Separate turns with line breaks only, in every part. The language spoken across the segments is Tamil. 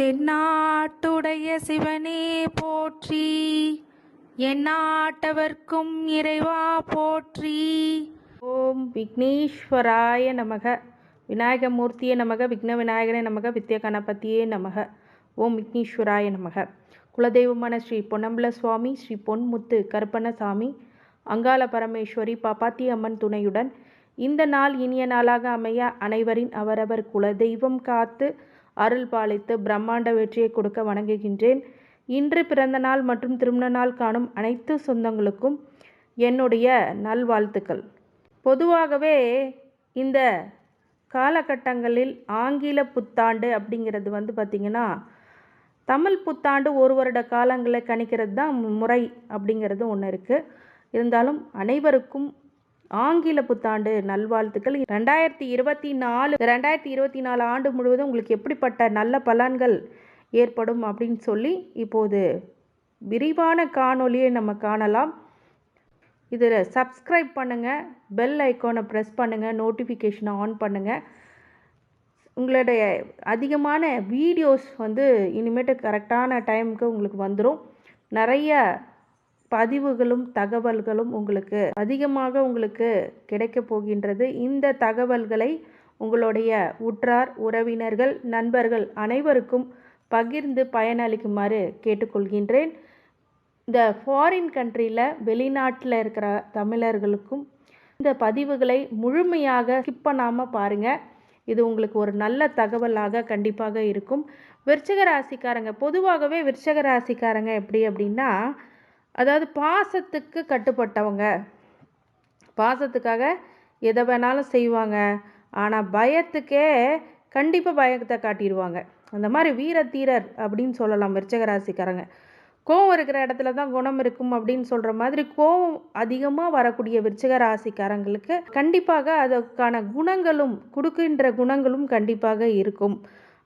தென்னாட்டுடைய சிவனே போற்றி. எந்நாட்டவர்க்கும் இறைவா போற்றி.
ஓம் விக்னேஸ்வராய நமக. விநாயகமூர்த்தியே நமக. விக்ன விநாயகனே நமக. வித்ய கணபதியே நமக. ஓம் விக்னேஸ்வராய நமக. குலதெய்வமான ஸ்ரீ பொன்னம்பல சுவாமி ஸ்ரீ பொன்முத்து கருப்பணசாமி அங்காள பரமேஸ்வரி பாப்பாத்தி அம்மன் துணையுடன் இந்த நாள் இனிய நாளாக அமைய அனைவரின் அவரவர் குலதெய்வம் காத்து அருள் பாலித்து பிரம்மாண்ட வெற்றியை கொடுக்க வணங்குகின்றேன். இன்று பிறந்த நாள் மற்றும் திருமண நாள் காணும் அனைத்து சொந்தங்களுக்கும் என்னுடைய நல்வாழ்த்துக்கள். பொதுவாகவே இந்த காலகட்டங்களில் ஆங்கில புத்தாண்டு அப்படிங்கிறது வந்து பார்த்திங்கன்னா தமிழ் புத்தாண்டு ஒரு வருட காலங்களை கணிக்கிறது தான் முறை அப்படிங்கிறது ஒன்று இருக்குது இருந்தாலும் அனைவருக்கும் ஆங்கில புத்தாண்டு நல்வாழ்த்துக்கள். ரெண்டாயிரத்தி இருபத்தி நாலு ரெண்டாயிரத்தி இருபத்தி நாலு ஆண்டு முழுவதும் உங்களுக்கு எப்படிப்பட்ட நல்ல பலன்கள் ஏற்படும் அப்படின்னு சொல்லி இப்போது விரிவான காணொலியை நம்ம காணலாம். இதில் சப்ஸ்கிரைப் பண்ணுங்கள் பெல் ஐக்கானை ப்ரெஸ் பண்ணுங்கள் நோட்டிஃபிகேஷனை ஆன் பண்ணுங்கள் உங்களுடைய அதிகமான வீடியோஸ் வந்து இனிமேட்டு கரெக்டான டைமுக்கு உங்களுக்கு வந்துடும் நிறைய பதிவுகளும் தகவல்களும் உங்களுக்கு அதிகமாக உங்களுக்கு கிடைக்க போகின்றது. இந்த தகவல்களை உங்களுடைய உற்றார் உறவினர்கள் நண்பர்கள் அனைவருக்கும் பகிர்ந்து பயனளிக்குமாறு கேட்டுக்கொள்கின்றேன். இந்த ஃபாரின் கண்ட்ரியில் வெளிநாட்டில் இருக்கிற தமிழர்களுக்கும் இந்த பதிவுகளை முழுமையாக ஸ்கிப் பண்ணாமல் பாருங்கள் இது உங்களுக்கு ஒரு நல்ல தகவலாக கண்டிப்பாக இருக்கும். விருச்சக ராசிக்காரங்க பொதுவாகவே விருச்சக ராசிக்காரங்க எப்படி அப்படின்னா அதாவது பாசத்துக்கு கட்டுப்பட்டவங்க. பாசத்துக்காக எதை வேணாலும் செய்வாங்க. ஆனால் பயத்துக்கே கண்டிப்பாக பயத்தை காட்டிடுவாங்க. அந்த மாதிரி வீர தீரர் அப்படின்னு சொல்லலாம் மிருச்சகராசிக்காரங்க கோவம் இருக்கிற இடத்துல தான் குணம் இருக்கும் அப்படின்னு சொல்கிற மாதிரி கோவம் அதிகமாக வரக்கூடிய விருச்சிக ராசிக்காரங்களுக்கு கண்டிப்பாக அதற்கான குணங்களும் கொடுக்கின்ற குணங்களும் கண்டிப்பாக இருக்கும்.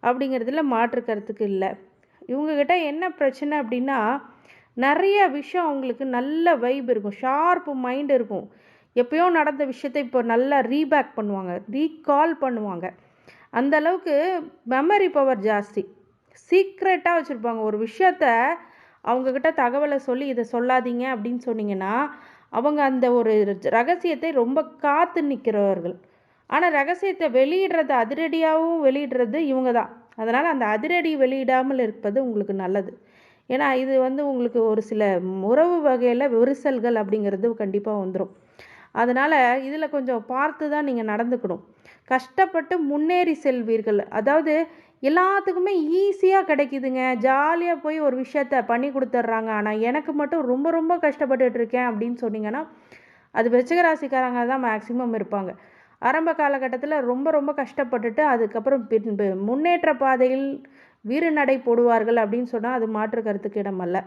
அப்படிங்கிறதுல மாற்று கருத்துக்கு இல்லை. இவங்கக்கிட்ட என்ன பிரச்சனை அப்படின்னா நிறைய விஷயம் அவங்களுக்கு நல்ல வைப் இருக்கும். ஷார்ப்பு மைண்ட் இருக்கும். எப்பயோ நடந்த விஷயத்தை இப்போ நல்லா ரீபேக் பண்ணுவாங்க. ரீகால் பண்ணுவாங்க. அந்த அளவுக்கு மெமரி பவர் ஜாஸ்தி. சீக்ரெட்டாக வச்சுருப்பாங்க. ஒரு விஷயத்த அவங்கக்கிட்ட தகவலை சொல்லி இதை சொல்லாதீங்க அப்படின்னு சொன்னீங்கன்னா அவங்க அந்த ஒரு ரகசியத்தை ரொம்ப காத்து நிற்கிறவர்கள். ஆனால் ரகசியத்தை வெளியிடுறது அதிரடியாகவும் வெளியிடுறது இவங்க தான். அதனால் அந்த அதிரடி வெளியிடாமல் இருப்பது உங்களுக்கு நல்லது. ஏன்னா இது வந்து உங்களுக்கு ஒரு சில உறவு வகையில் விரிசல்கள் அப்படிங்கிறது கண்டிப்பாக வந்துடும் அதனால் இதில் கொஞ்சம் பார்த்து தான் நீங்கள் நடந்துக்கணும். கஷ்டப்பட்டு முன்னேறி செல்வீர்கள். அதாவது எல்லாத்துக்குமே ஈஸியாக கிடைக்குதுங்க. ஜாலியாக போய் ஒரு விஷயத்த பண்ணி கொடுத்துட்றாங்க. ஆனால் எனக்கு மட்டும் ரொம்ப ரொம்ப கஷ்டப்பட்டுட்டு இருக்கேன் அப்படின்னு சொன்னீங்கன்னா அது விருச்சிகராசிக்காரங்க தான் மேக்சிமம் இருப்பாங்க. ஆரம்ப காலகட்டத்தில் ரொம்ப ரொம்ப கஷ்டப்பட்டுட்டு அதுக்கப்புறம் பின்பு முன்னேற்ற பாதையில் வீறு நடை போடுவார்கள் அப்படின்னு சொன்னால் அது மாற்று கருத்துக்கு இடமல்ல.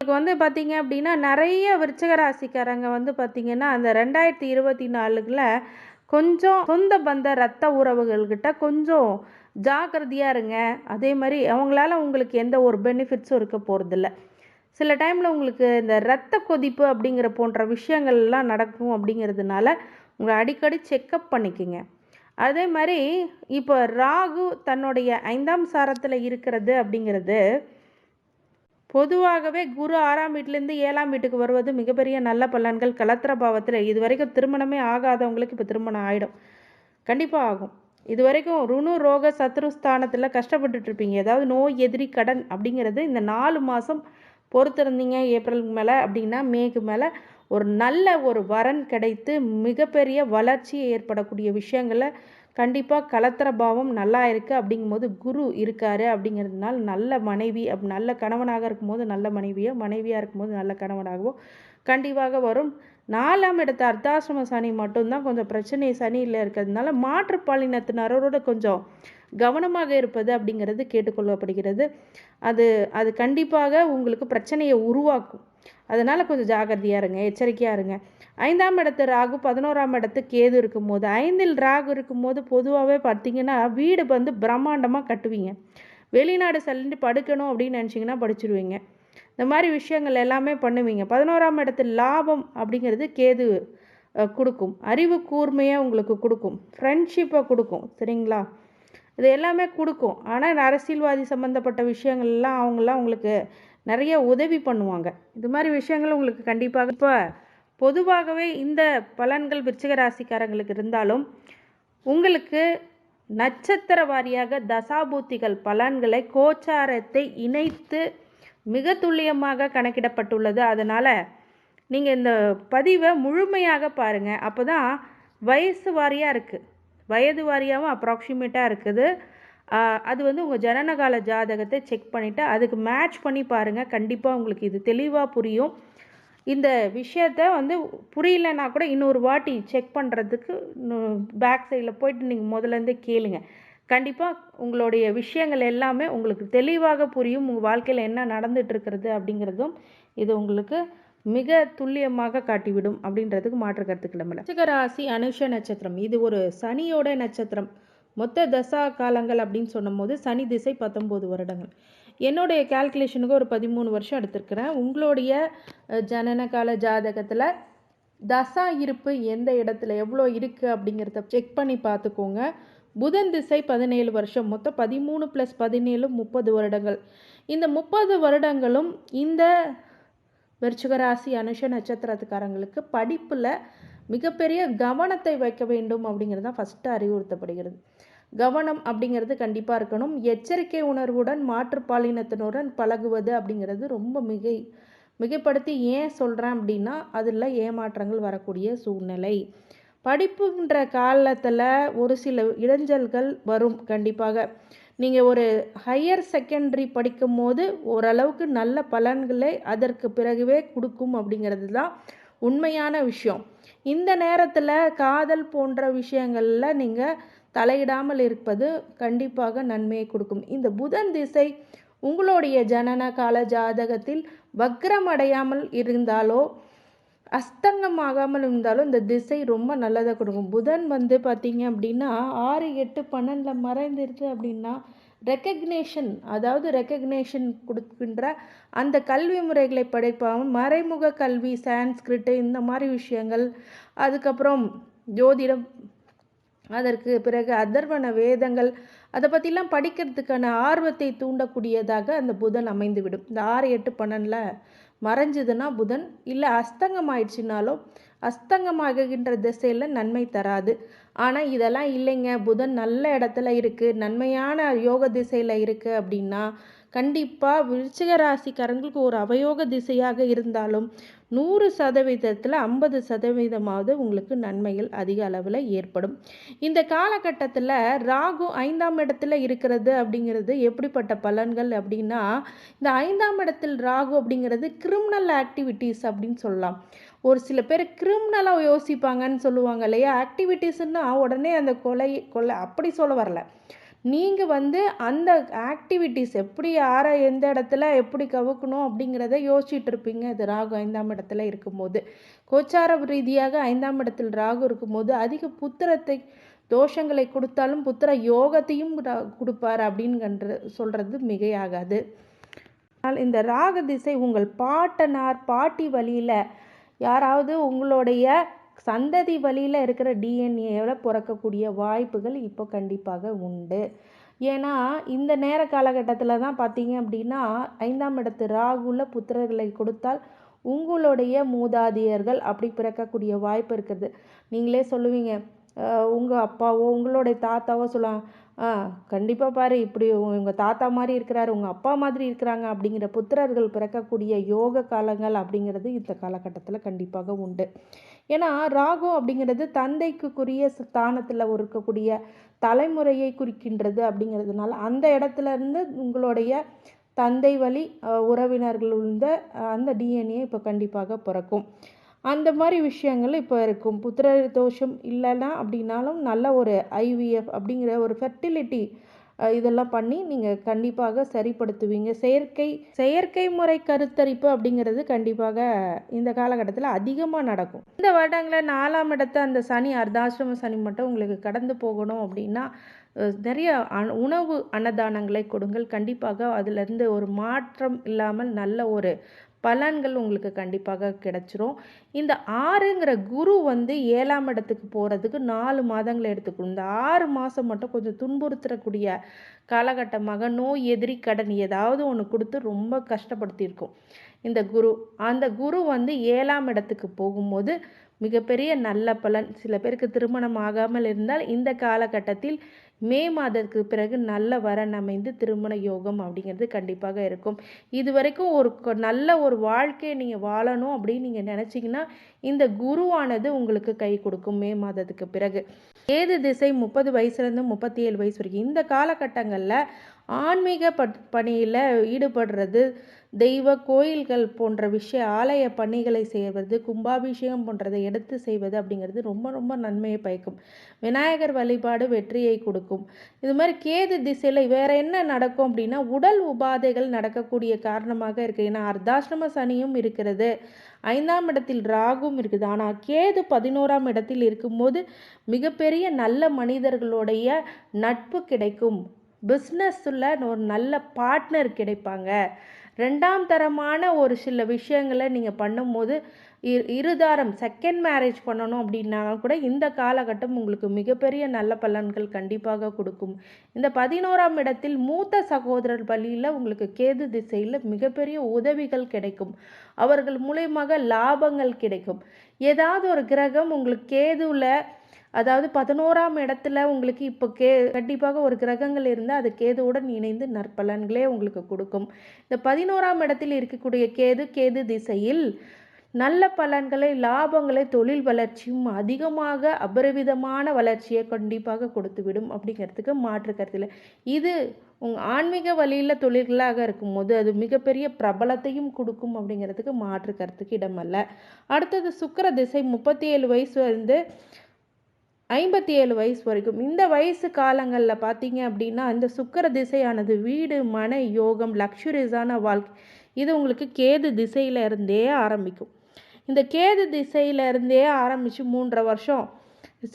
இதுக்கு வந்து பார்த்திங்க அப்படின்னா நிறைய விருச்சக ராசிக்காரங்க வந்து பார்த்திங்கன்னா அந்த ரெண்டாயிரத்தி இருபத்தி நாலுக்குள்ள கொஞ்சம் சொந்த பந்த ரத்த உறவுகள்கிட்ட கொஞ்சம் ஜாக்கிரதையாக இருங்க. அதே மாதிரி அவங்களால உங்களுக்கு எந்த ஒரு பெனிஃபிட்ஸும் இருக்க போகிறதில்ல சில டைமில் உங்களுக்கு இந்த இரத்த கொதிப்பு அப்படிங்கிற போன்ற விஷயங்கள்லாம் நடக்கும் அப்படிங்கிறதுனால உங்களை அடிக்கடி செக்கப் பண்ணிக்கோங்க. அதே மாதிரி இப்போ ராகு தன்னுடைய ஐந்தாம் சாரத்தில் இருக்கிறது அப்படிங்கிறது பொதுவாகவே குரு ஆறாம் வீட்டிலேருந்து ஏழாம் வீட்டுக்கு வருவது மிகப்பெரிய நல்ல பலன்கள். கலத்திர பாவத்தில் இது வரைக்கும் திருமணமே ஆகாதவங்களுக்கு இப்போ திருமணம் ஆகிடும் கண்டிப்பாக ஆகும். இது வரைக்கும் ருணு ரோக சத்ருஸ்தானத்தில் கஷ்டப்பட்டுட்டு இருப்பீங்க. ஏதாவது நோய் எதிரி கடன் அப்படிங்கிறது இந்த நாலு மாதம் பொறுத்திருந்தீங்க ஏப்ரலுக்கு மேலே அப்படின்னா மேக்கு மேலே ஒரு நல்ல ஒரு வரன் கிடைத்து மிகப்பெரிய வளர்ச்சி ஏற்படக்கூடிய விஷயங்களை கண்டிப்பாக கலத்திர பாவம் நல்லா இருக்குது அப்படிங்கும்போது குரு இருக்கார் அப்படிங்கிறதுனால நல்ல மனைவி அப் நல்ல கணவனாக இருக்கும்போது நல்ல மனைவியோ மனைவியாக இருக்கும்போது நல்ல கணவனாகவோ கண்டிப்பாக வரும். நாலாம் இடத்த அர்த்தாசிரம சனி மட்டும்தான் கொஞ்சம் பிரச்சனை சனியில் இருக்கிறதுனால மாற்றுப்பாலினத்தினரோட கொஞ்சம் கவனமாக இருப்பது அப்படிங்கிறது கேட்டுக்கொள்ளப்படுகிறது. அது அது கண்டிப்பாக உங்களுக்கு பிரச்சனையை உருவாக்கும். அதனால் கொஞ்சம் ஜாகிரதையாக இருங்க எச்சரிக்கையாக இருங்க. ஐந்தாம் இடத்து ராகு பதினோராம் இடத்து கேது இருக்கும்போது ஐந்தில் ராகு இருக்கும்போது பொதுவாகவே பார்த்தீங்கன்னா வீடு வந்து பிரம்மாண்டமாக கட்டுவீங்க. வெளிநாடு செல்லிட்டு படுக்கணும் அப்படின்னு நினச்சிங்கன்னா படிச்சிருவீங்க. இந்த மாதிரி விஷயங்கள் எல்லாமே பண்ணுவீங்க. பதினோராம் இடத்து லாபம் அப்படிங்கிறது கேது கொடுக்கும். அறிவு கூர்மையாக உங்களுக்கு கொடுக்கும். ஃப்ரெண்ட்ஷிப்பை கொடுக்கும். சரிங்களா? இது எல்லாமே கொடுக்கும். ஆனால் அரசியல்வாதி சம்மந்தப்பட்ட விஷயங்கள்லாம் அவங்களாம் உங்களுக்கு நிறைய உதவி பண்ணுவாங்க. இது மாதிரி விஷயங்கள் உங்களுக்கு கண்டிப்பாக இப்போ பொதுவாகவே இந்த பலன்கள் விருச்சிக ராசிக்காரங்களுக்கு இருந்தாலும் உங்களுக்கு நட்சத்திர வாரியாக தசாபூத்திகள் பலன்களை கோச்சாரத்தை இணைத்து மிக துல்லியமாக கணக்கிடப்பட்டுள்ளது. அதனால் நீங்கள் இந்த பதிவை முழுமையாக பாருங்கள் அப்போ தான் வயசு வாரியாக இருக்குது வயது வாரியாகவும் அப்ராக்சிமேட்டாக இருக்குது. அது வந்து உங்கள் ஜனனகால ஜாதகத்தை செக் பண்ணிவிட்டு அதுக்கு மேட்ச் பண்ணி பாருங்கள் கண்டிப்பாக உங்களுக்கு இது தெளிவாக புரியும். இந்த விஷயத்த வந்து புரியலன்னா கூட இன்னொரு வாட்டி செக் பண்ணுறதுக்கு பேக் சைடில் போயிட்டு நீங்கள் முதலேருந்தே கேளுங்க. கண்டிப்பாக உங்களுடைய விஷயங்கள் எல்லாமே உங்களுக்கு தெளிவாக புரியும். உங்கள் வாழ்க்கையில் என்ன நடந்துகிட்ருக்கிறது அப்படிங்கிறதும் இது உங்களுக்கு மிக துல்லியமாக காட்டிவிடும் அப்படின்றதுக்கு மாற்று கருத்து கிளம்பல ராசி அனுஷ நட்சத்திரம். இது ஒரு சனியோட நட்சத்திரம். மொத்த தசா காலங்கள் அப்படின்னு சொன்னபோது சனி திசை பத்தொம்போது வருடங்கள். என்னுடைய கால்குலேஷனுக்கு ஒரு பதிமூணு வருஷம் எடுத்திருக்கிறேன். உங்களுடைய ஜனன கால ஜாதகத்தில் தசா இருப்பு எந்த இடத்துல எவ்வளோ இருக்குது அப்படிங்கிறத செக் பண்ணி பார்த்துக்கோங்க. புதன் திசை பதினேழு வருஷம். மொத்தம் பதிமூணு ப்ளஸ் பதினேழு முப்பது வருடங்கள். இந்த முப்பது வருடங்களும் இந்த விருச்சிகராசி அனுஷ நட்சத்திரத்துக்காரங்களுக்கு படிப்பில் மிகப்பெரிய கவனத்தை வைக்க வேண்டும் அப்படிங்கிறது தான் ஃபஸ்ட்டு அறிவுறுத்தப்படுகிறது. கவனம் அப்படிங்கிறது கண்டிப்பாக இருக்கணும். எச்சரிக்கை உணர்வுடன் மாற்றுப்பாலினத்தினுடன் பழகுவது அப்படிங்கிறது ரொம்ப மிகை மிகைப்படுத்தி ஏன் சொல்கிறேன் அப்படின்னா அதில் ஏமாற்றங்கள் வரக்கூடிய சூழ்நிலை. படிப்புன்ற காலத்தில் ஒரு சில இடைஞ்சல்கள் வரும் கண்டிப்பாக. நீங்கள் ஒரு ஹையர் செகண்டரி படிக்கும் போது ஓரளவுக்கு நல்ல பலன்களை அதற்கு பிறகுவே கொடுக்கும் அப்படிங்கிறது தான் உண்மையான விஷயம். இந்த நேரத்தில் காதல் போன்ற விஷயங்களில் நீங்கள் தலையிடாமல் இருப்பது கண்டிப்பாக நன்மையை கொடுக்கும். இந்த புதன் திசை உங்களுடைய ஜனன கால ஜாதகத்தில் வக்ரம் அடையாமல் இருந்தாலோ அஸ்தங்கம் ஆகாமல் இருந்தாலும் இந்த திசை ரொம்ப நல்லதாக கொடுக்கும். புதன் வந்து பார்த்தீங்க அப்படின்னா ஆறு எட்டு பன்னெண்டில் மறைந்துருது அப்படின்னா ரெக்கக்னேஷன் அதாவது ரெக்கக்னேஷன் கொடுக்கின்ற அந்த கல்வி முறைகளை படைப்பாகவும் மறைமுக கல்வி சான்ஸ்கிரிட்டு இந்த மாதிரி விஷயங்கள். அதுக்கப்புறம் ஜோதிடம் அதற்கு பிறகு அதர்வன வேதங்கள். அதை பற்றிலாம் படிக்கிறதுக்கான ஆர்வத்தை தூண்டக்கூடியதாக அந்த புதன் அமைந்துவிடும். இந்த ஆறு எட்டு பன்னெண்டில் மறைஞ்சதுன்னா புதன். இல்லை அஸ்தங்கம் ஆயிடுச்சுனாலும் அஸ்தங்கமாகுகின்ற திசையில் நன்மை தராது. ஆனால் இதெல்லாம் இல்லைங்க. புதன் நல்ல இடத்துல இருக்குது நன்மையான யோக திசையில் இருக்குது அப்படின்னா கண்டிப்பாக விருச்சிக ராசிக்காரங்களுக்கு ஒரு அவயோக திசையாக இருந்தாலும் நூறு சதவீதத்தில் ஐம்பது சதவீதமாவது உங்களுக்கு நன்மைகள் அதிக அளவில் ஏற்படும். இந்த காலகட்டத்தில் ராகு ஐந்தாம் இடத்துல இருக்கிறது அப்படிங்கிறது எப்படிப்பட்ட பலன்கள் அப்படின்னா இந்த ஐந்தாம் இடத்தில் ராகு அப்படிங்கிறது கிரிமினல் ஆக்டிவிட்டீஸ் அப்படின்னு சொல்லலாம். ஒரு சில பேர் கிரிமினலாக யோசிப்பாங்கன்னு சொல்லுவாங்க இல்லையா? ஆக்டிவிட்டீஸ்னால் உடனே அந்த கொலை கொலை அப்படி சொல்ல வரல. நீங்கள் வந்து அந்த ஆக்டிவிட்டீஸ் எப்படி யாரை எந்த இடத்துல எப்படி கவுக்கணும் அப்படிங்கிறத யோசிச்சுட்டு இருப்பீங்க. இது ராகு ஐந்தாம் இடத்துல இருக்கும்போது. கோச்சார ரீதியாக ஐந்தாம் இடத்தில் ராகு இருக்கும்போது அதிக புத்திரத்தை தோஷங்களை கொடுத்தாலும் புத்திர யோகத்தையும் ரா- கொடுப்பார் அப்படின்னு சொல்கிறது மிகையாகாது. ஆனால் இந்த ராக திசை உங்கள் பாட்டனார் பாட்டி வழியில் யாராவது உங்களுடைய சந்ததி வழியில் இருக்கிற டிஎன்ஏவில் பிறக்கக்கூடிய வாய்ப்புகள் இப்போ கண்டிப்பாக உண்டு. ஏன்னா இந்த நேர காலகட்டத்தில் தான் பார்த்தீங்க அப்படின்னா ஐந்தாம் இடத்து ராகுல புத்திரர்களை கொடுத்தால் உங்களுடைய மூதாதையர்கள் அப்படி பிறக்கக்கூடிய வாய்ப்பு இருக்குது. நீங்களே சொல்லுவீங்க உங்கள் அப்பாவோ உங்களுடைய தாத்தாவோ சொல்லுவாங்க ஆ கண்டிப்பாக பாரு. இப்படி உங்கள் தாத்தா மாதிரி இருக்கிறாரு உங்கள் அப்பா மாதிரி இருக்கிறாங்க அப்படிங்கிற புத்திரர்கள் பிறக்கக்கூடிய யோக காலங்கள் அப்படிங்கிறது இந்த காலகட்டத்தில் கண்டிப்பாக உண்டு. ஏன்னா ராகு அப்படிங்கிறது தந்தைக்குரிய ஸ்தானத்தில் இருக்கக்கூடிய தலைமுறையை குறிக்கின்றது அப்படிங்கிறதுனால அந்த இடத்துல இருந்து உங்களுடைய தந்தை வழி உறவினர்கள் உள்ள அந்த டிஎன்ஏ இப்போ கண்டிப்பாக பிறக்கும். அந்த மாதிரி விஷயங்கள் இப்போ இருக்கும். புத்திர தோஷம் இல்லைன்னா அப்படின்னாலும் நல்ல ஒரு ஐவிஎஃப் அப்படிங்கிற ஒரு ஃபெர்டிலிட்டி இதெல்லாம் பண்ணி நீங்கள் கண்டிப்பாக சரிப்படுத்துவீங்க. செயற்கை செயற்கை முறை கருத்தரிப்பு அப்படிங்கிறது கண்டிப்பாக இந்த காலகட்டத்தில் அதிகமாக நடக்கும். இந்த வருடங்களில் நாலாம் இடத்த அந்த சனி அர்த்தாசிரம சனி மட்டும் உங்களுக்கு கடந்து போகணும் அப்படின்னா நிறைய அ- உணவு அன்னதானங்களை கொடுங்கள். கண்டிப்பாக அதிலிருந்து ஒரு மாற்றம் இல்லாமல் நல்ல ஒரு பலன்கள் உங்களுக்கு கண்டிப்பாக கிடைச்சிரும். இந்த ஆறுங்கிற குரு வந்து ஏழாம் இடத்துக்கு போகிறதுக்கு நாலு மாதங்களை எடுத்துக்கணும். இந்த ஆறு மாதம் மட்டும் கொஞ்சம் துன்புறுத்தக்கூடிய காலகட்டமாக நோய் எதிரி கடன் ஏதாவது ஒன்று கொடுத்து ரொம்ப கஷ்டப்படுத்தியிருக்கும். இந்த குரு அந்த குரு வந்து ஏழாம் இடத்துக்கு போகும்போது மிகப்பெரிய நல்ல பலன். சில பேருக்கு திருமணம் ஆகாமல் இருந்தால் இந்த காலகட்டத்தில் மே மாதத்துக்கு பிறகு நல்ல வரன் அமைந்து திருமண யோகம் அப்படிங்கிறது கண்டிப்பாக இருக்கும். இது வரைக்கும் ஒரு நல்ல ஒரு வாழ்க்கையை நீங்கள் வாழணும் அப்படின்னு நீங்கள் நினச்சிங்கன்னா இந்த குருவானது உங்களுக்கு கை கொடுக்கும் மே மாதத்துக்கு பிறகு. ஏது திசை முப்பது வயசுலேருந்து முப்பத்தி ஏழு வயசு வரைக்கும். இந்த காலகட்டங்களில் ஆன்மீக பட் பணியில் ஈடுபடுறது தெய்வ கோயில்கள் போன்ற விஷய ஆலய பணிகளை செய்வது கும்பாபிஷேகம் போன்றதை எடுத்து செய்வது அப்படிங்கிறது ரொம்ப ரொம்ப நன்மையை பயக்கும். விநாயகர் வழிபாடு வெற்றியை கொடுக்கும். இது மாதிரி கேது திசையில் வேற என்ன நடக்கும் அப்படின்னா உடல் உபாதைகள் நடக்கக்கூடிய காரணமாக இருக்குது ஏன்னா அர்த்தாசிரம சனியும் இருக்கிறது. ஐந்தாம் இடத்தில் ராகும் இருக்குது. ஆனால் கேது பதினோராம் இடத்தில் இருக்கும்போது மிகப்பெரிய நல்ல மனிதர்களுடைய நட்பு கிடைக்கும். பிஸ்னஸில் ஒரு நல்ல பார்ட்னர் கிடைப்பாங்க. ரெண்டாம் தரமான ஒரு சில விஷயங்களை நீங்கள் பண்ணும்போது இருதாரம் செகண்ட் மேரேஜ் பண்ணணும் அப்படின்னா கூட இந்த காலகட்டம் உங்களுக்கு மிகப்பெரிய நல்ல பலன்கள் கண்டிப்பாக கொடுக்கும். இந்த பதினோராம் இடத்தில் மூத்த சகோதரர் பள்ளியில் உங்களுக்கு கேது திசையில் மிகப்பெரிய உதவிகள் கிடைக்கும். அவர்கள் மூலயமாக லாபங்கள் கிடைக்கும். ஏதாவது ஒரு கிரகம் உங்களுக்கு கேதுவில் அதாவது பதினோராம் இடத்துல உங்களுக்கு இப்போ கே கண்டிப்பாக ஒரு கிரகங்கள் இருந்தால் அது கேதுவுடன் இணைந்து நற்பலன்களே உங்களுக்கு கொடுக்கும். இந்த பதினோராம் இடத்தில் இருக்கக்கூடிய கேது கேது திசையில் நல்ல பலன்களை லாபங்களை தொழில் வளர்ச்சியும் அதிகமாக அபரிவிதமான வளர்ச்சியை கண்டிப்பாக கொடுத்துவிடும் அப்படிங்கிறதுக்கு மாற்று கருத்தில் இது உங்கள் ஆன்மீக வழியில் தொழில்களாக இருக்கும்போது அது மிகப்பெரிய பிரபலத்தையும் கொடுக்கும் அப்படிங்கிறதுக்கு மாற்று கருத்துக்கு இடமல்ல. அடுத்தது சுக்கிர திசை முப்பத்தி ஏழு வயசு வந்து ஐம்பத்தி ஏழு வயசு வரைக்கும். இந்த வயசு காலங்களில் பார்த்தீங்க அப்படின்னா இந்த சுக்கர திசையானது வீடு மனை யோகம் லக்ஸுரியஸான வாழ்க்கை இது உங்களுக்கு கேது திசையில இருந்தே ஆரம்பிக்கும். இந்த கேது திசையில இருந்தே ஆரம்பித்து மூன்றரை வருஷம்.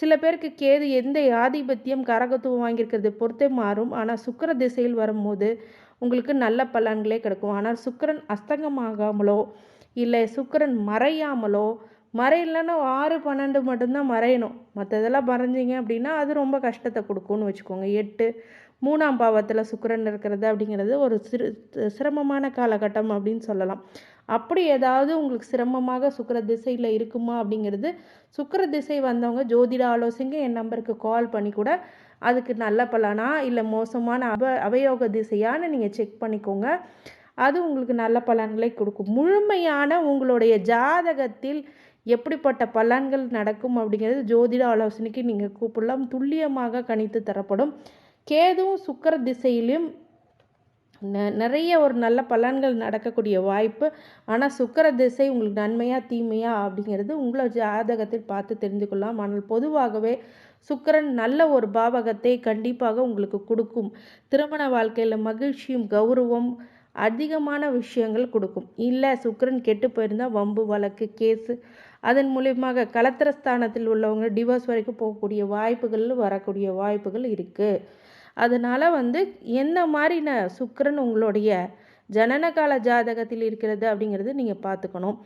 சில பேருக்கு கேது எந்த ஆதிபத்தியம் கரகத்துவம் வாங்கியிருக்கிறது பொறுத்தே மாறும். ஆனால் சுக்கர திசையில் வரும்போது உங்களுக்கு நல்ல பலன்களே கிடைக்கும். ஆனால் சுக்கிரன் அஸ்தங்கமாகாமலோ இல்லை சுக்கரன் மறையாமலோ மறையலைன்னா ஆறு பன்னெண்டு மட்டும்தான் மறையணும். மற்றதெல்லாம் மறைஞ்சிங்க அப்படின்னா அது ரொம்ப கஷ்டத்தை கொடுக்கும்னு வச்சுக்கோங்க. எட்டு மூணாம் பாவத்தில் சுக்கரன் இருக்கிறது அப்படிங்கிறது ஒரு சிறு சிரமமான காலகட்டம் அப்படின்னு சொல்லலாம். அப்படி ஏதாவது உங்களுக்கு சிரமமாக சுக்கர திசையில் இருக்குமா அப்படிங்கிறது சுக்கர திசை வந்தவங்க ஜோதிட ஆலோசனைக்கு என் நம்பருக்கு கால் பண்ணி கூட அதுக்கு நல்ல பலனா இல்லை மோசமான அப அவயோக திசையான்னு நீங்கள் செக் பண்ணிக்கோங்க. அது உங்களுக்கு நல்ல பலன்களை கொடுக்கும். முழுமையான உங்களுடைய ஜாதகத்தில் எப்படிப்பட்ட பலன்கள் நடக்கும் அப்படிங்கிறது ஜோதிட ஆலோசனைக்கு நீங்கள் கூப்பிடலாம். துல்லியமாக கணித்து தரப்படும். கேதுவும் சுக்கர திசையிலும் நெ- நிறைய ஒரு நல்ல பலன்கள் நடக்கக்கூடிய வாய்ப்பு. ஆனால் சுக்கர திசை உங்களுக்கு நன்மையா தீமையா அப்படிங்கிறது உங்களை ஜாதகத்தில் பார்த்து தெரிந்து கொள்ளலாம். ஆனால் பொதுவாகவே சுக்கரன் நல்ல ஒரு பாவகத்தை கண்டிப்பாக உங்களுக்கு கொடுக்கும். திருமண வாழ்க்கையில் மகிழ்ச்சியும் கௌரவம் அதிகமான விஷயங்கள் கொடுக்கும். இல்லை சுக்கிரன் கெட்டு போயிருந்தால் வம்பு வழக்கு கேஸு அதன் மூலியமாக கலத்திரஸ்தானத்தில் உள்ளவங்க டிவோர்ஸ் வரைக்கும் போகக்கூடிய வாய்ப்புகள் வரக்கூடிய வாய்ப்புகள் இருக்குது அதனால் வந்து என்ன மாதிரின சுக்கரன் உங்களுடைய ஜனனகால ஜாதகத்தில் இருக்கிறது அப்படிங்கிறது நீங்கள் பார்த்துக்கணும்.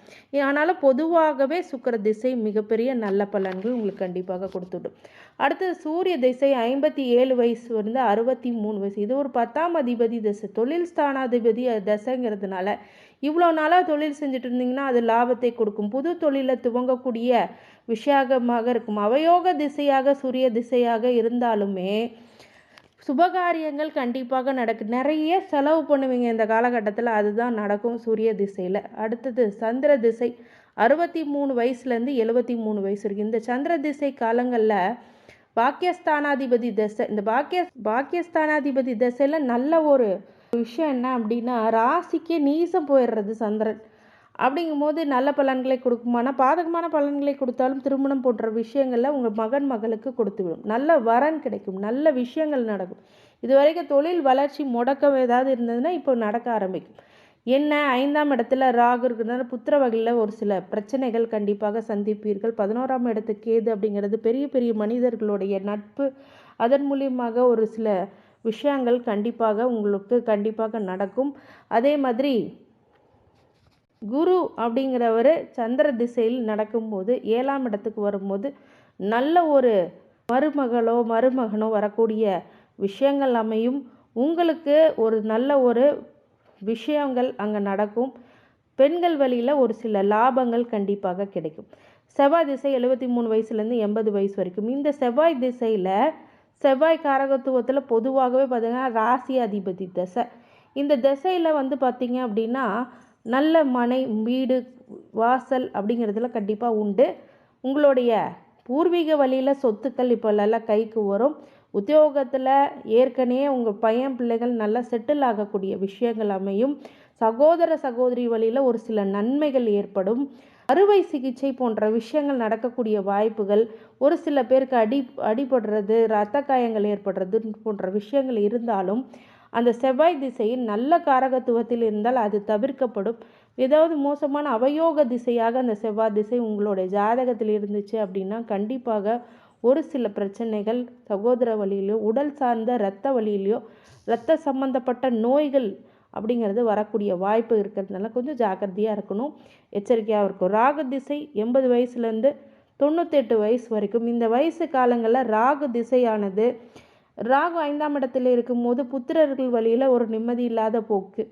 ஆனாலும் பொதுவாகவே சுக்கர திசை மிகப்பெரிய நல்ல பலன்கள் உங்களுக்கு கண்டிப்பாக கொடுத்துடும். அடுத்தது சூரிய திசை ஐம்பத்தி ஏழு வயசு வந்து அறுபத்தி மூணு வயசு. இது ஒரு பத்தாம் அதிபதி திசை. தொழில் ஸ்தானாதிபதி தசைங்கிறதுனால இவ்வளோ நாளாக தொழில் செஞ்சுட்டு இருந்தீங்கன்னா அது லாபத்தை கொடுக்கும். புது தொழிலை துவங்கக்கூடிய விஷயமாக இருக்கும். அவயோக திசையாக சூரிய திசையாக இருந்தாலுமே சுபகாரியங்கள் கண்டிப்பாக நடக்கும் நிறைய செலவு பண்ணுவீங்க இந்த காலகட்டத்தில். அதுதான் நடக்கும் சூரிய திசையில். அடுத்தது சந்திர திசை. அறுபத்தி மூணு வயசுலேருந்து எழுபத்தி மூணு வயசு வரைக்கும். இந்த சந்திர திசை காலங்களில் பாக்கியஸ்தானாதிபதி தசை. இந்த பாக்கிய பாக்கியஸ்தானாதிபதி தசையில் நல்ல ஒரு விஷயம் என்ன அப்படின்னா ராசிக்கே நீசம் போயிடுறது சந்திரன். அப்படிங்கும்போது நல்ல பலன்களை கொடுக்குமானா பாதகமான பலன்களை கொடுத்தாலும் திருமணம் போன்ற விஷயங்களில் உங்கள் மகன் மகளுக்கு கொடுத்து விடும் நல்ல வரன் கிடைக்கும். நல்ல விஷயங்கள் நடக்கும். இது வரைக்கும் தொழில் வளர்ச்சி முடக்கம் ஏதாவது இருந்ததுன்னா இப்போ நடக்க ஆரம்பிக்கும். என்ன? ஐந்தாம் இடத்துல ராகு இருக்கிறதுனால புத்திர வகையில் ஒரு சில பிரச்சனைகள் கண்டிப்பாக சந்திப்பீர்கள். பதினோராம் இடத்துக்கு ஏது அப்படிங்கிறது பெரிய பெரிய மனிதர்களுடைய நட்பு. அதன் மூலியமாக ஒரு சில விஷயங்கள் கண்டிப்பாக உங்களுக்கு கண்டிப்பாக நடக்கும். அதே மாதிரி குரு அப்படிங்கிறவர் சந்திர திசையில் நடக்கும்போது ஏழாம் இடத்துக்கு வரும்போது நல்ல ஒரு மருமகளோ மருமகனோ வரக்கூடிய விஷயங்கள் அமையும். உங்களுக்கு ஒரு நல்ல ஒரு விஷயங்கள் அங்கே நடக்கும். பெண்கள் வழியில் ஒரு சில லாபங்கள் கண்டிப்பாக கிடைக்கும். செவ்வாய் திசை எழுபத்தி மூணு வயசுலேருந்து எண்பது வயசு வரைக்கும். இந்த செவ்வாய் திசையில் செவ்வாய் காரகத்துவத்தில் பொதுவாகவே பார்த்திங்கன்னா ராசி அதிபதி தசை. இந்த திசையில் வந்து பார்த்திங்க அப்படின்னா நல்ல மனை வீடு வாசல் அப்படிங்கிறதுல கண்டிப்பாக உண்டு. உங்களுடைய பூர்வீக வழியில் சொத்துக்கள் இப்போ நல்லா கைக்கு வரும். உத்தியோகத்தில் ஏற்கனவே உங்கள் பையன் பிள்ளைகள் நல்லா செட்டில் ஆகக்கூடிய விஷயங்கள் அமையும். சகோதர சகோதரி வழியில் ஒரு சில நன்மைகள் ஏற்படும். அறுவை சிகிச்சை போன்ற விஷயங்கள் நடக்கக்கூடிய வாய்ப்புகள் ஒரு சில பேருக்கு அடி அடிபடுறது இரத்த காயங்கள் ஏற்படுறது போன்ற விஷயங்கள் இருந்தாலும் அந்த செவ்வாய் திசையில் நல்ல காரகத்துவத்தில் இருந்தால் அது தவிர்க்கப்படும். ஏதாவது மோசமான அவயோக திசையாக அந்த செவ்வாய் திசை உங்களுடைய ஜாதகத்தில் இருந்துச்சு அப்படின்னா கண்டிப்பாக ஒரு சில பிரச்சனைகள் சகோதர வழியிலையோ உடல் சார்ந்த இரத்த வழியிலையோ இரத்த சம்பந்தப்பட்ட நோய்கள் அப்படிங்கிறது வரக்கூடிய வாய்ப்பு இருக்கிறதுனால கொஞ்சம் ஜாக்கிரதையாக இருக்கணும். எச்சரிக்கையாக இருக்கும் ராகு திசை எண்பது வயசுலேருந்து தொண்ணூத்தெட்டு வயசு வரைக்கும். இந்த வயசு காலங்களில் ராகு திசையானது ராகு ஐந்தாம் இடத்துல இருக்கும்போது புத்திரர்கள் வழியில் ஒரு நிம்மதி இல்லாத போக்கு.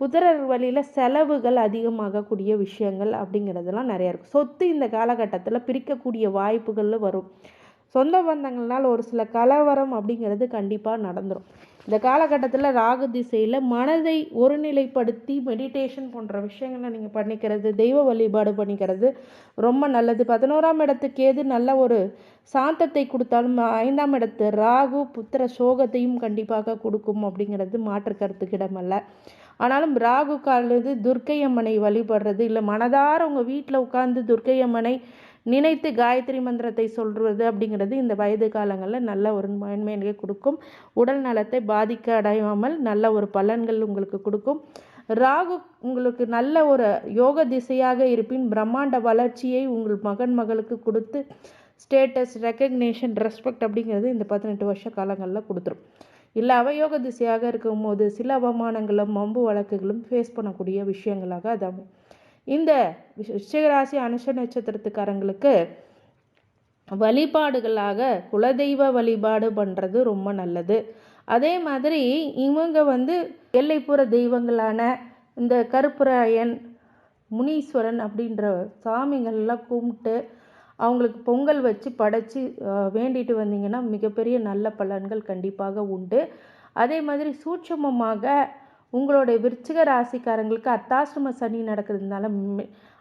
புத்திரர் வழியில் செலவுகள் அதிகமாகக்கூடிய விஷயங்கள் அப்படிங்கிறதெல்லாம் நிறையா இருக்கும். சொத்து இந்த காலகட்டத்தில் பிரிக்கக்கூடிய வாய்ப்புகளில் வரும். சொந்த பந்தங்கள்னால் ஒரு சில கலவரம் அப்படிங்கிறது கண்டிப்பாக நடந்துடும் இந்த காலகட்டத்தில் ராகு திசையில் மனதை ஒருநிலைப்படுத்தி மெடிடேஷன் போன்ற விஷயங்களை நீங்கள் பண்ணிக்கிறது தெய்வ வழிபாடு பண்ணிக்கிறது ரொம்ப நல்லது. பதினோராம் இடத்துக்கு ஏது நல்ல ஒரு சாந்தத்தை கொடுத்தாலும் ஐந்தாம் இடத்து ராகு புத்திர சோகத்தையும் கண்டிப்பாக கொடுக்கும் அப்படிங்கிறது மாற்று கருத்துக்கிடமல்ல ஆனாலும் ராகு காலது துர்க்கை அம்மனை வழிபடுறது இல்லை மனதார உங்கள் வீட்டில் உட்காந்து துர்க்கை அம்மனை நினைத்து காயத்ரி மந்திரத்தை சொல்கிறது அப்படிங்கிறது இந்த வயது காலங்களில் நல்ல ஒரு மேன்மையை கொடுக்கும். உடல் நலத்தை பாதிக்க அடையாமல் நல்ல ஒரு பலன்கள் உங்களுக்கு கொடுக்கும். ராகு உங்களுக்கு நல்ல ஒரு யோக திசையாக இருப்பின் பிரம்மாண்ட வளர்ச்சியை உங்கள் மகன் மகளுக்கு கொடுத்து ஸ்டேட்டஸ் ரெக்கக்னேஷன் ரெஸ்பெக்ட் அப்படிங்கிறது இந்த பதினெட்டு வருஷ காலங்களில் கொடுத்துரும். இல்லை அவயோக திசையாக இருக்கும்போது சில அவமானங்களும் மம்பு வழக்குகளும் ஃபேஸ் பண்ணக்கூடிய விஷயங்களாக அது அமையும். இந்த விஷயராசி அனுஷ நட்சத்திரத்துக்காரங்களுக்கு வழிபாடுகளாக குலதெய்வ வழிபாடு பண்ணுறது ரொம்ப நல்லது. அதே மாதிரி இவங்க வந்து எல்லைப்புற தெய்வங்களான இந்த கருப்புராயன் முனீஸ்வரன் அப்படின்ற சாமிங்கள்லாம் கும்பிட்டு அவங்களுக்கு பொங்கல் வச்சு படைச்சி வேண்டிட்டு வந்தீங்கன்னா மிகப்பெரிய நல்ல பலன்கள் கண்டிப்பாக உண்டு. அதே மாதிரி சூட்சமமாக உங்களுடைய விருச்சிக ராசிக்காரங்களுக்கு அத்தாசிரம சனி நடக்கிறதுனால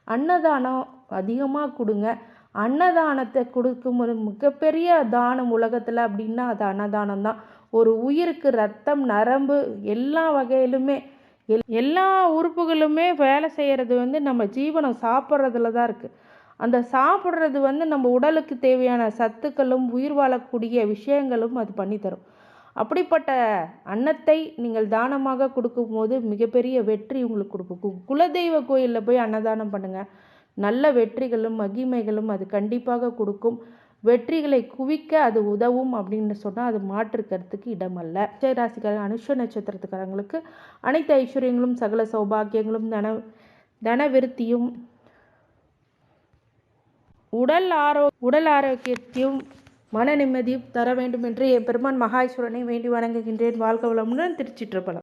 அன்னதானம் அதிகமாக கொடுங்க. அன்னதானத்தை கொடுக்கும்போது மிகப்பெரிய தானம் உலகத்தில் அப்படின்னா அது அன்னதானம் தான். ஒரு உயிருக்கு ரத்தம் நரம்பு எல்லா வகையிலுமே எல் எல்லா உறுப்புகளுமே வேலை செய்கிறது வந்து நம்ம ஜீவனம் சாப்பிட்றதுல தான் இருக்குது அந்த சாப்பிட்றது வந்து நம்ம உடலுக்கு தேவையான சத்துக்களும் உயிர் வாழக்கூடிய விஷயங்களும் அது பண்ணித்தரும் அப்படிப்பட்ட அன்னத்தை நீங்கள் தானமாக கொடுக்கும்போது மிகப்பெரிய வெற்றி உங்களுக்கு கொடுக்கும். குலதெய்வ கோயிலில் போய் அன்னதானம் பண்ணுங்கள் நல்ல வெற்றிகளும் மகிமைகளும் அது கண்டிப்பாக கொடுக்கும். வெற்றிகளை குவிக்க அது உதவும் அப்படின்னு சொன்னால் அது மாற்றுக்கிறதுக்கு இடமல்ல. ராசிக்காரங்க அனுஷ நட்சத்திரத்துக்காரங்களுக்கு அனைத்து ஐஸ்வர்யங்களும் சகல சௌபாகியங்களும் தன தன விருத்தியும் உடல் ஆரோ உடல் ஆரோக்கியத்தையும் மன நிம்மதி தர வேண்டும் என்று என் பெருமான் மகாஈஸ்வரனை வேண்டி வணங்குகின்றேன். வாழ்க வளமுடன் திருச்சிற்றப்பலம்